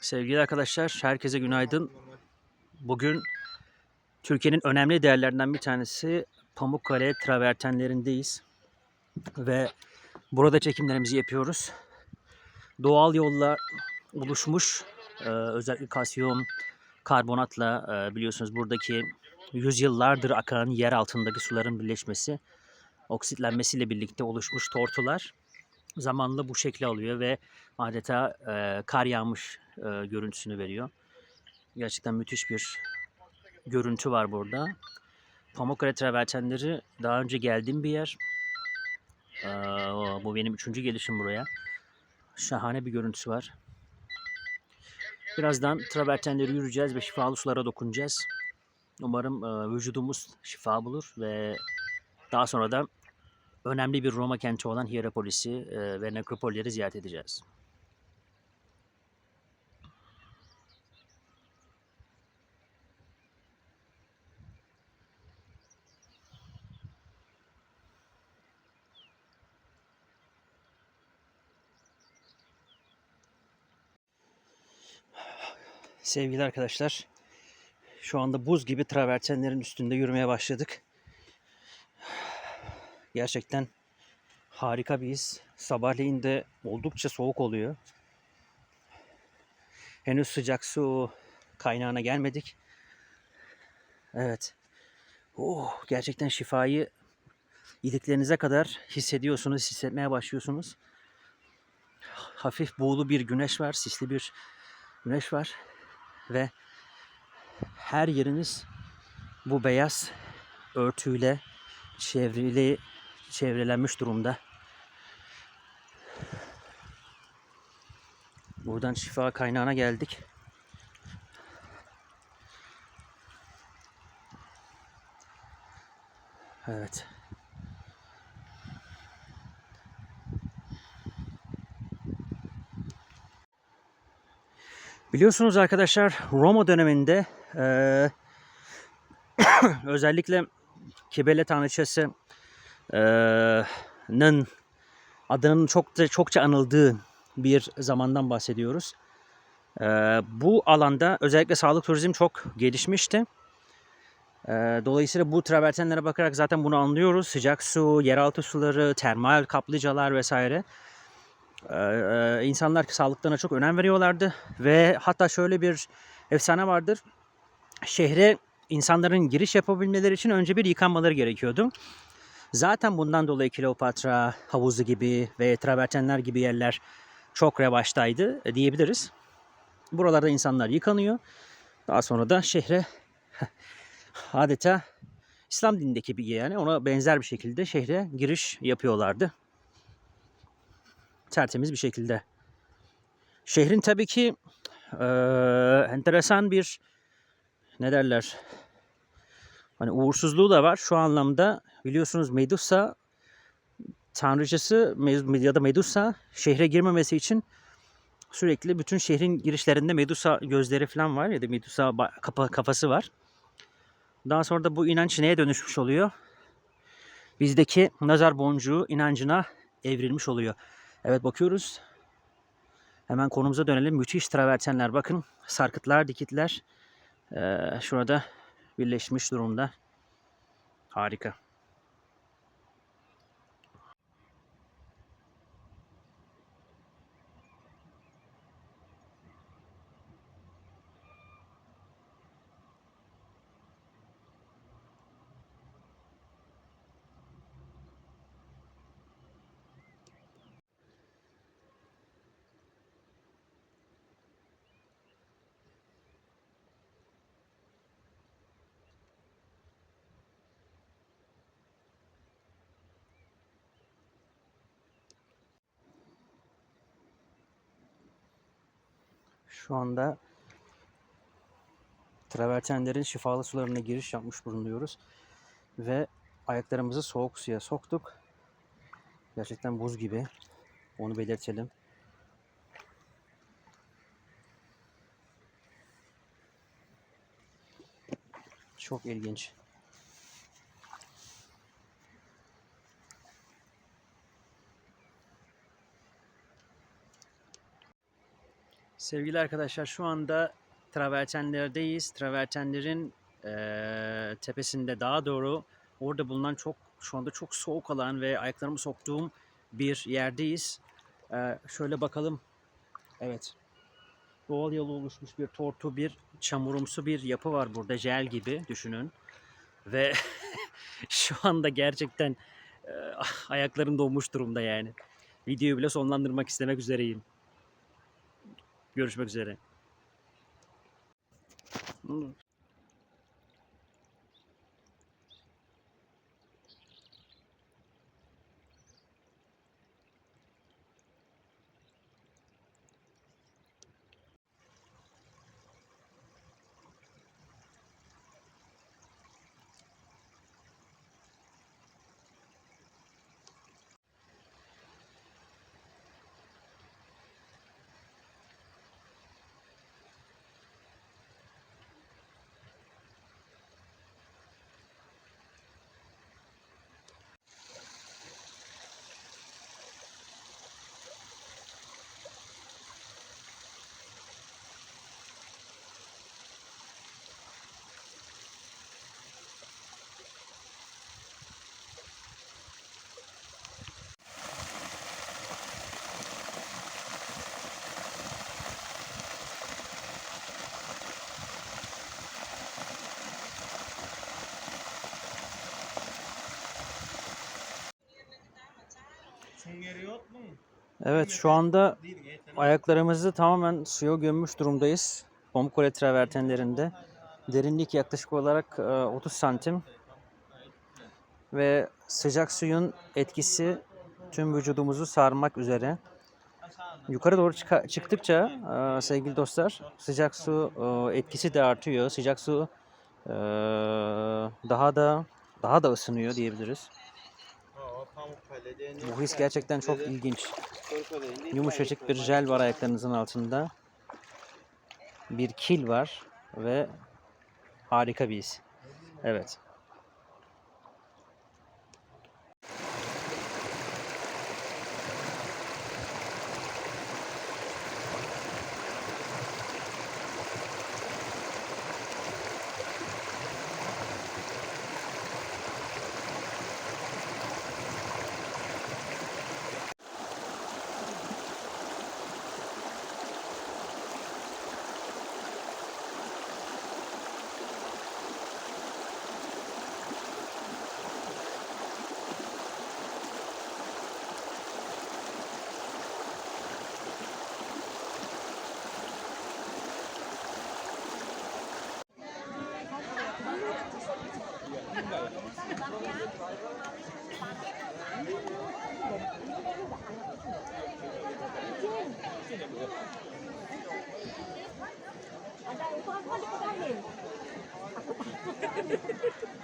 Sevgili arkadaşlar, herkese günaydın. Bugün Türkiye'nin önemli değerlerinden bir tanesi Pamukkale travertenlerindeyiz. Ve burada çekimlerimizi yapıyoruz. Doğal yolla oluşmuş e, özellikle kalsiyum karbonatla e, biliyorsunuz buradaki yüzyıllardır akan yer altındaki suların birleşmesi, oksitlenmesiyle birlikte oluşmuş tortular zamanla bu şekli alıyor ve adeta e, kar yağmış e, görüntüsünü veriyor. Gerçekten müthiş bir görüntü var burada. Pamukkale travertenleri daha önce geldiğim bir yer. E, bu benim üçüncü gelişim buraya. Şahane bir görüntüsü var. Birazdan travertenleri yürüyeceğiz ve şifalı sulara dokunacağız. Umarım e, vücudumuz şifa bulur ve daha sonra da önemli bir Roma kenti olan Hierapolis'i e, ve nekropolleri ziyaret edeceğiz. Sevgili arkadaşlar, şu anda buz gibi travertenlerin üstünde yürümeye başladık. Gerçekten harika bir his. Sabahleyin de oldukça soğuk oluyor. Henüz sıcak su kaynağına gelmedik. Evet. Oh, gerçekten şifayı iliklerinize kadar hissediyorsunuz, hissetmeye başlıyorsunuz. Hafif buğulu bir güneş var, sisli bir güneş var ve her yeriniz bu beyaz örtüyle çevrili çevrelenmiş durumda. Buradan şifa kaynağına geldik. Evet. Biliyorsunuz arkadaşlar Roma döneminde eee, özellikle Kibele Tanrıçası eee,'nın adının çok çokça anıldığı bir zamandan bahsediyoruz. Eee, bu alanda özellikle sağlık turizm çok gelişmişti. Eee, dolayısıyla bu travertenlere bakarak zaten bunu anlıyoruz. Sıcak su, yeraltı suları, termal kaplıcalar vesaire. Eee, insanlar sağlıklarına çok önem veriyorlardı ve hatta şöyle bir efsane vardır. Şehre insanların giriş yapabilmeleri için önce bir yıkanmaları gerekiyordu. Zaten bundan dolayı Kleopatra havuzu gibi ve travertenler gibi yerler çok revaçtaydı e, diyebiliriz. Buralarda insanlar yıkanıyor. Daha sonra da şehre adeta İslam dinindeki bir yani ona benzer bir şekilde şehre giriş yapıyorlardı. Tertemiz bir şekilde. Şehrin tabii ki eee, enteresan bir ne derler hani uğursuzluğu da var şu anlamda biliyorsunuz Medusa tanrıcısı Me- ya da Medusa şehre girmemesi için sürekli bütün şehrin girişlerinde Medusa gözleri falan var ya da Medusa kafası var. Daha sonra da bu inanç neye dönüşmüş oluyor? Bizdeki nazar boncuğu inancına evrilmiş oluyor. Evet bakıyoruz. Hemen konumuza dönelim. Müthiş travertenler bakın. Sarkıtlar, dikitler. Ee, şurada birleşmiş durumda. Harika. Şu anda travertenlerin şifalı sularına giriş yapmış bulunuyoruz. Ve ayaklarımızı soğuk suya soktuk. Gerçekten buz gibi. Onu belirtelim. Çok ilginç. Sevgili arkadaşlar şu anda travertenlerdeyiz. Travertenlerin eee, tepesinde daha doğru orada bulunan çok şu anda çok soğuk alan ve ayaklarımı soktuğum bir yerdeyiz. Eee, şöyle bakalım. Evet. Doğal yolu oluşmuş bir tortu, bir çamurumsu bir yapı var burada. Jel gibi düşünün. Ve şu anda gerçekten eee, ayaklarım donmuş durumda yani. Videoyu bile sonlandırmak istemek üzereyim. Görüşmek üzere. Evet şu anda ayaklarımızı tamamen suya gömmüş durumdayız. Pamukkale travertenlerinde. Derinlik yaklaşık olarak e, 30 santim. Ve sıcak suyun etkisi tüm vücudumuzu sarmak üzere. Yukarı doğru çıktıkça e, sevgili dostlar sıcak su e, etkisi de artıyor. Sıcak su e, daha da daha da ısınıyor diyebiliriz. Bu his gerçekten çok ilginç. Yumuşacık bir jel var ayaklarınızın altında. Bir kil var ve harika bir his. Evet. Ada, itu aku ada pegangan. Aku tak.